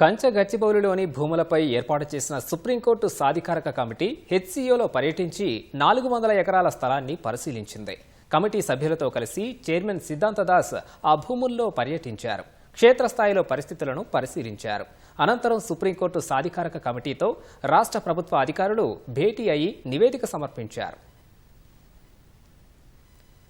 కంచె గచ్చిబౌలిలోని భూములపై ఏర్పాటు చేసిన సుప్రీంకోర్టు సాధికారక కమిటీ హెచ్సియోలో పర్యటించి నాలుగు వందల ఎకరాల స్థలాన్ని పరిశీలించింది. కమిటీ సభ్యులతో కలిసి చైర్మన్ సిద్ధాంత దాస్ ఆ భూముల్లో పర్యటించారు. క్షేత్రస్థాయిలో పరిస్థితులను పరిశీలించారు. అనంతరం సుప్రీంకోర్టు సాధికారక కమిటీతో రాష్ట్ర ప్రభుత్వ అధికారులు భేటీ అయి నివేదిక సమర్పించారు.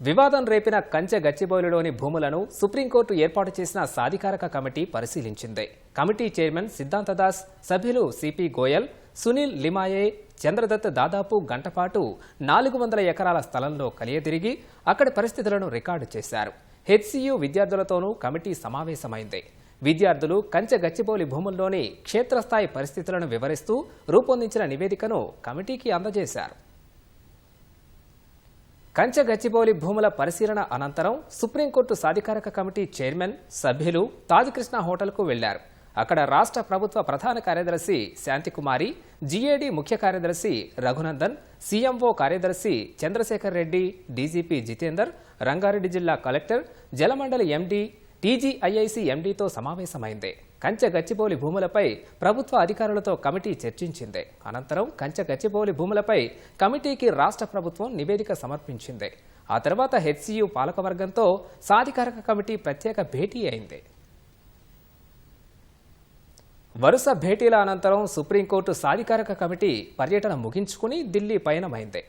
వివాదం రేపిన కంచె గచ్చిబౌలిలోని భూములను సుప్రీంకోర్టు ఏర్పాటు చేసిన సాధికారక కమిటీ పరిశీలించింది. కమిటీ చైర్మన్ సిద్ధాంత దాస్ సభ్యులు సిపి గోయల్ సునీల్ లిమాయే చంద్రదత్ దాదాపు గంటపాటు నాలుగు వందల ఎకరాల స్థలంలో కలియదిరిగి అక్కడి పరిస్థితులను రికార్డు చేశారు. హెచ్సియు విద్యార్థులతోనూ కమిటీ సమావేశమైంది. విద్యార్థులు కంచె గచ్చిబౌలి భూముల్లోని క్షేత్రస్థాయి పరిస్థితులను వివరిస్తూ రూపొందించిన నివేదికను కమిటీకి అందజేశారు. కంచె గచ్చిబౌలి భూముల పరిశీలన అనంతరం సుప్రీంకోర్టు సాధికారక కమిటీ చైర్మన్ సభ్యులు తాజ్కృష్ణ హోటల్కు వెళ్ళారు. అక్కడ రాష్ట్ర ప్రభుత్వ ప్రధాన కార్యదర్శి శాంతికుమారి జీఏడీ ముఖ్య కార్యదర్శి రఘునందన్ సీఎంఓ కార్యదర్శి చంద్రశేఖర్ రెడ్డి డీజీపీ జితేందర్ రంగారెడ్డి జిల్లా కలెక్టర్ జలమండలి ఎండీ టీజీఐఐసి ఎండీతో సమావేశమైంది. కంచె గచ్చిబౌలి భూములపై ప్రభుత్వ అధికారులతో కమిటీ చర్చించింది. అనంతరం కంచె గచ్చిబౌలి భూములపై కమిటీకి రాష్ట్ర ప్రభుత్వం నివేదిక సమర్పించింది. ఆ తర్వాత హెచ్సియు పాలకవర్గంతో సాధికారక కమిటీ ప్రత్యేక భేటీ అయింది. వరుస భేటీల అనంతరం సుప్రీంకోర్టు సాధికారక కమిటీ పర్యటన ముగించుకుని ఢిల్లీ పయనమైంది.